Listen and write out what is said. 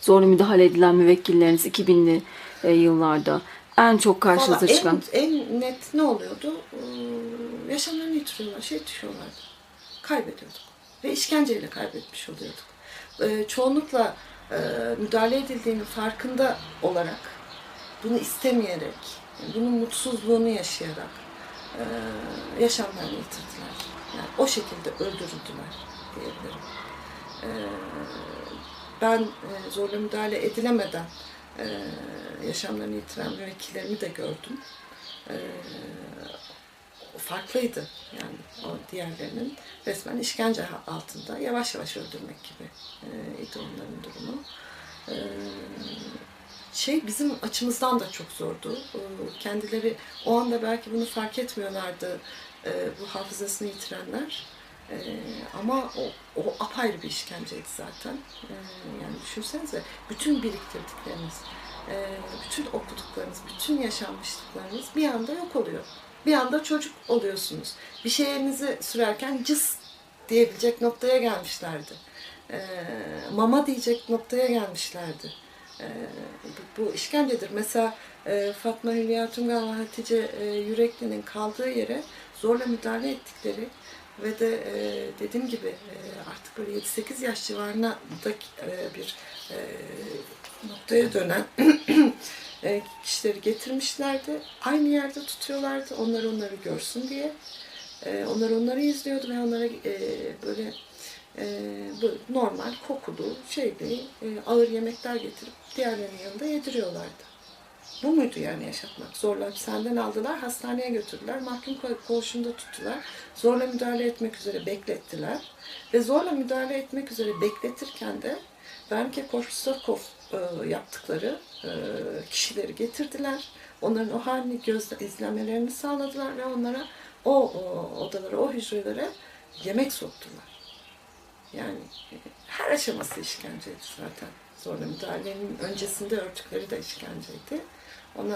Zorlu müdahale edilen müvekkilleriniz 2000'li e, yıllarda en çok karşınıza çıkan. En, en net ne oluyordu? Ee, yaşamlarını yitiriyorlar, şey düşüyorlardı. Kaybediyorduk. Ve işkenceyle kaybetmiş oluyorduk. Ee, çoğunlukla e, müdahale edildiğinin farkında olarak, bunu istemeyerek, bunun mutsuzluğunu yaşayarak e, yaşamlarını yitirdiler. Yani o şekilde öldürüldüler diyebilirim. Ee, ben e, zorla müdahale edilemeden e, yaşamlarını yitiren müvekkillerimi de gördüm. E, farklıydı yani o diğerlerinin resmen işkence altında yavaş yavaş öldürmek gibi e, idi onların durumu. E, şey bizim açımızdan da çok zordu. Kendileri o anda belki bunu fark etmiyorlardı e, bu hafızasını yitirenler. E, ama o, o apayrı bir işkenceydi zaten. E, yani düşünsenize bütün biriktirdikleriniz, e, bütün okuduklarınız, bütün yaşanmışlıklarınız bir anda yok oluyor. Bir anda çocuk oluyorsunuz. Bir şeyinizi sürerken cız diyebilecek noktaya gelmişlerdi. E, mama diyecek noktaya gelmişlerdi. E, bu, bu işkencedir. Mesela e, Fatma Hülya Tungal ve Hatice e, Yürekli'nin kaldığı yere zorla müdahale ettikleri ve de e, dediğim gibi e, artık böyle 7-8 yaş civarına da e, bir e, noktaya dönen e, kişileri getirmişlerdi. Aynı yerde tutuyorlardı. Onlar onları görsün diye. E, onlar onları izliyordu ve onlara e, böyle e, normal kokulu şeyli e, ağır yemekler getirip diğerlerinin yanında yediriyorlardı. Bu muydu yani yaşatmak? Zorla hapishaneden aldılar, hastaneye götürdüler, mahkum ko- koğuşunda tuttular. Zorla müdahale etmek üzere beklettiler. Ve zorla müdahale etmek üzere bekletirken de Bernke Korsakov e, yaptıkları e, kişileri getirdiler. Onların o halini gözle izlemelerini sağladılar ve onlara o, o odalara, o hücrelere yemek soktular. Yani e, her aşaması işkenceydi zaten. Zorla müdahalenin öncesinde örtükleri de işkenceydi.